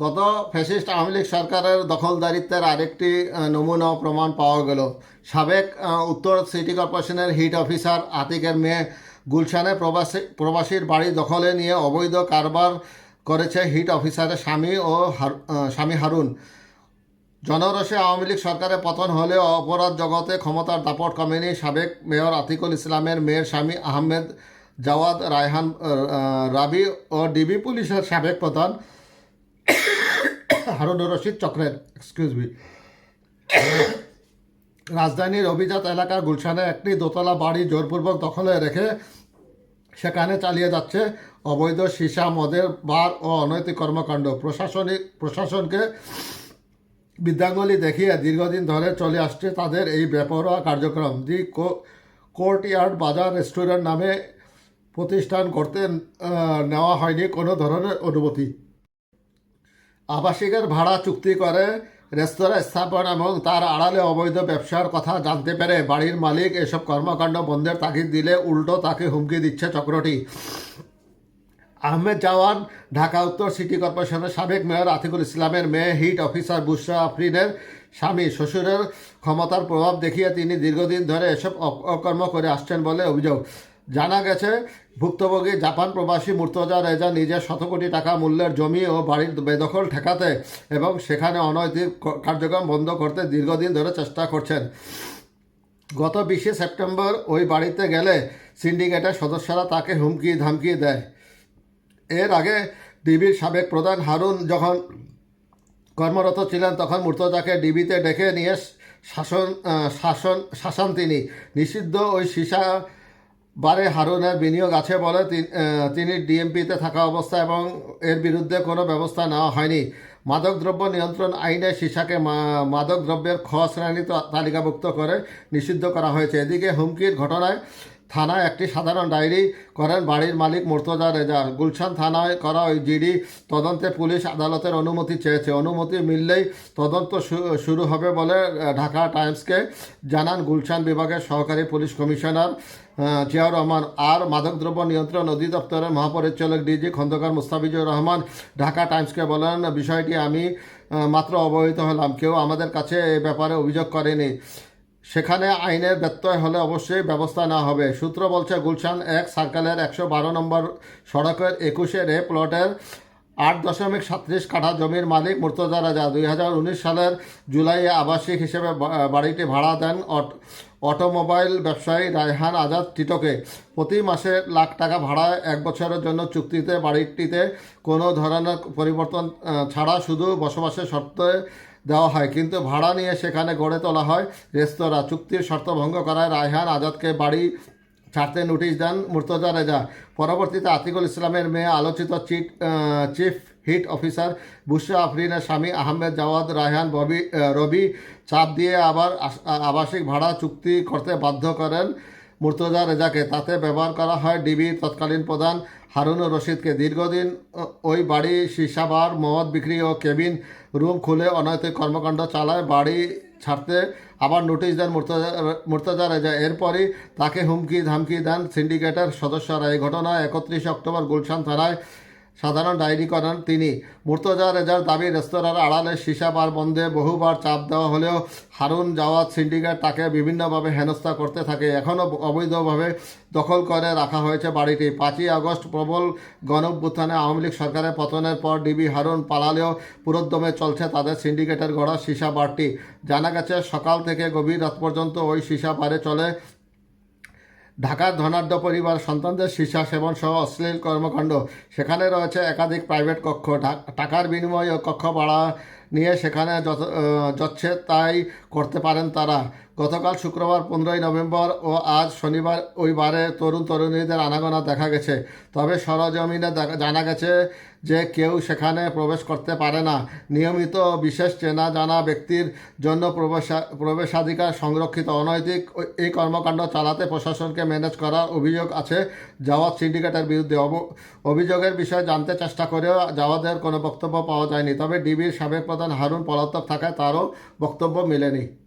গত ফ্যাসিস্ট আওয়ামী লীগ সরকারের দখলদারিত্বের আরেকটি নমুনা প্রমাণ পাওয়া গেল। সাবেক উত্তর সিটি কর্পোরেশনের হিট অফিসার আতিকের মেয়ে গুলশানে প্রবাসী, প্রবাসীর বাড়ি দখলে নিয়ে অবৈধ কারবার করেছে হিট অফিসারের স্বামী ও স্বামী হারুন। জনরসে আওয়ামী লীগ সরকারের পতন হলেও অপরাধ জগতে ক্ষমতার দাপট কমেনি সাবেক মেয়র আতিকুল ইসলামের মেয়ের স্বামী আহমেদ জাওয়াদ রায়হান রাবি ও ডিবি পুলিশের সাবেক প্রধান হারুনুর চক্রের এক্সকিউজ মি রাজধানীর অভিজাত এলাকার গুলশানে একটি দোতলা বাড়ি জোরপূর্বক দখলে রেখে সেখানে চালিয়ে যাচ্ছে অবৈধ সীসা, মদের বার ও অনৈতিক কর্মকাণ্ড। প্রশাসনিক প্রশাসনকে বিদ্যাঙ্গলি দেখিয়ে দীর্ঘদিন ধরে চলে আসছে তাদের এই বেপরোয়া কার্যক্রম। The courtyard bazaar restaurant নামে প্রতিষ্ঠান করতে নেওয়া হয়নি কোনো ধরনের অনুমতি। আবাসিকের ভাড়া চুক্তি করে রেস্তোরাঁ স্থাপন এবং তার আড়ালে অবৈধ ব্যবসার কথা জানতে পেরে বাড়ির মালিক এসব কর্মকাণ্ড বন্ধের তাগিদ দিলে উল্টো তাকে হুমকি দিচ্ছে চক্রটি। আহমেদ জাওয়ান, ঢাকা উত্তর সিটি কর্পোরেশনের সাবেক মেয়র আতিকুল ইসলামের মেয়ে, হিট অফিসার বুশরা আফরিনের স্বামী, শ্বশুরের ক্ষমতার প্রভাব দেখিয়ে তিনি দীর্ঘদিন ধরে এসব অকর্ম করে আসছেন বলে অভিযোগ। জানা গেছে, ভুক্তভোগী জাপান প্রবাসী মুর্তজা রেজা নিজের শত কোটি টাকা মূল্যের জমি ও বাড়ির বেদখল ঠেকাতে এবং সেখানে অনৈতিক কার্যক্রম বন্ধ করতে দীর্ঘদিন ধরে চেষ্টা করছেন। গত বিশে সেপ্টেম্বর ওই বাড়িতে গেলে সিন্ডিকেটের সদস্যরা তাকে হুমকি ধামকি দেয়। এর আগে ডিবির সাবেক প্রধান হারুন যখন কর্মরত ছিলেন, তখন মুর্তজাকে ডিবিতে ডেকে নিয়ে শাসন শাসন, শাসান তিনি। নিষিদ্ধ ওই সীসা বারে হারুনের বিনিয়োগ আছে বলে তিনি ডিএমপিতে থাকা অবস্থা এবং এর বিরুদ্ধে কোনো ব্যবস্থা নেওয়া হয়নি। মাদকদ্রব্য নিয়ন্ত্রণ আইনে সিসাকে মাদকদ্রব্যের খ শ্রেণি তালিকাভুক্ত করে নিষিদ্ধ করা হয়েছে। এদিকে হুমকির ঘটনায় থানায় একটি সাধারণ ডায়েরি করেন বাড়ির মালিক মুর্তজা রেজা। গুলশান থানায় করা ওই জিডি তদন্তে পুলিশ আদালতের অনুমতি চেয়েছে। অনুমতি মিললেই তদন্ত শুরু হবে বলে ঢাকা টাইমসকে জানান গুলশান বিভাগের সহকারী পুলিশ কমিশনার জিয়াউর রহমান। আর মাদকদ্রব্য নিয়ন্ত্রণ অধিদপ্তরের মহাপরিচালক ডিজি খন্দকার মুস্তাফিজুর রহমান ঢাকা টাইমসকে বলেন, বিষয়টি আমি মাত্র অবহিত হলাম। কেউ আমাদের কাছে এ ব্যাপারে অভিযোগ করেনি। সেখানে আইনের ব্যত্যয় হলে অবশ্যই ব্যবস্থা নেওয়া হবে। সূত্র বলছে, গুলশান এক সার্কেলের একশো বারো নম্বর সড়কের একুশের এ প্লটের আট দশমিক সাতত্রিশ কাঠা জমির মালিক মুর্তজা রাজা। দুই হাজার উনিশ সালের জুলাইয়ে আবাসিক হিসেবে বাড়িটি ভাড়া দেন অট- অটোমোবাইল ব্যবসায়ী রায়হান আজাদ টিটোকে। প্রতি মাসে লাখ টাকা ভাড়ায় এক বছরের জন্য চুক্তিতে বাড়িটিতে কোনো ধরনের পরিবর্তন ছাড়া শুধু বসবাসের শর্তে দেওয়া হয়। কিন্তু ভাড়া নিয়ে সেখানে গড়ে তোলা হয়। রেস্তোরাঁ চুক্তির শর্ত ভঙ্গ করায় রায়হান আজাদকে বাড়ি ছাড়তে নোটিশ দেন মুর্তজা রেজা। পরবর্তীতে আতিকুল ইসলামের মেয়ে আলোচিত চিট চিফ হিট অফিসার বুশরা আফরিনের স্বামী আহমেদ জাওয়াদ, রায়হান ববি রবি চাপ দিয়ে আবার আবাসিক ভাড়া চুক্তি করতে বাধ্য করেন। মুর্তজা রেজাকে তাতে ব্যবহার করা হয় ডিবি তৎকালীন প্রধান হারুনুর রশিদকে। দীর্ঘদিন ওই বাড়ি সিসাবার মদ বিক্রি ও কেবিন রুম খুলে অনৈতিক কর্মকাণ্ড চালায়, বাড়ি ছাড়তে আবার নোটিশ দেন মুর্তজা মুর্তজা রেজা। এরপরই তাকে হুমকি ধামকি দেন সিন্ডিকেটের সদস্যরা। এই ঘটনায় একত্রিশে অক্টোবর গুলশান থানায় সাধারণ ডায়েরি করেন তিনি। মুর্তজা রেজার দাবি, রেস্তোরাঁর আড়ালে সীসা বার বন্ধে বহুবার চাপ দেওয়া হলেও হারুন জাওয়াত সিন্ডিকেট তাকে বিভিন্নভাবে হেনস্থা করতে থাকে। এখনও অবৈধভাবে দখল করে রাখা হয়েছে বাড়িটি। পাঁচই আগস্ট প্রবল গণভ্যুত্থানে আওয়ামী লীগ সরকারের পতনের পর ডিবি হারুন পালালেও পুরোদ্যমে চলছে তাদের সিন্ডিকেটের গড়া সীসা বারটি জানা গেছে, সকাল থেকে গভীর রাত পর্যন্ত ওই সীসা বারে চলে ঢাকার ধনাঢ্য পরিবার, সন্তানদের সীসা সেবন সহ অশ্লীল কর্মকাণ্ড। সেখানে রয়েছে একাধিক প্রাইভেট কক্ষ। টাকার বিনিময়ে কক্ষ ভাড়া নিয়ে সেখানে যাচ্ছে, তাই করতে পারেন তারা। গতকাল শুক্রবার পনেরোই নভেম্বর ও আজ শনিবার ওই বারে তরুণ তরুণীদের আনাগোনা দেখা গেছে। তবে সরজমিনে জানা গেছে যে কেউ সেখানে প্রবেশ করতে পারে না। নিয়মিত বিশেষ চেনা জানা ব্যক্তির জন্য প্রবেশা- প্রবেশাধিকার সংরক্ষিত। অনৈতিক এই কর্মকাণ্ড চালাতে প্রশাসনকে ম্যানেজ করার অভিযোগ আছে জাওয়াদ সিন্ডিকেটের বিরুদ্ধে। অভিযোগের বিষয়ে জানতে চেষ্টা করেও জাওয়াদের কোনো বক্তব্য পাওয়া যায়নি। তবে ডিবির সাবেক প্রধান হারুন পলাতক থাকায় তারও বক্তব্য মেলেনি।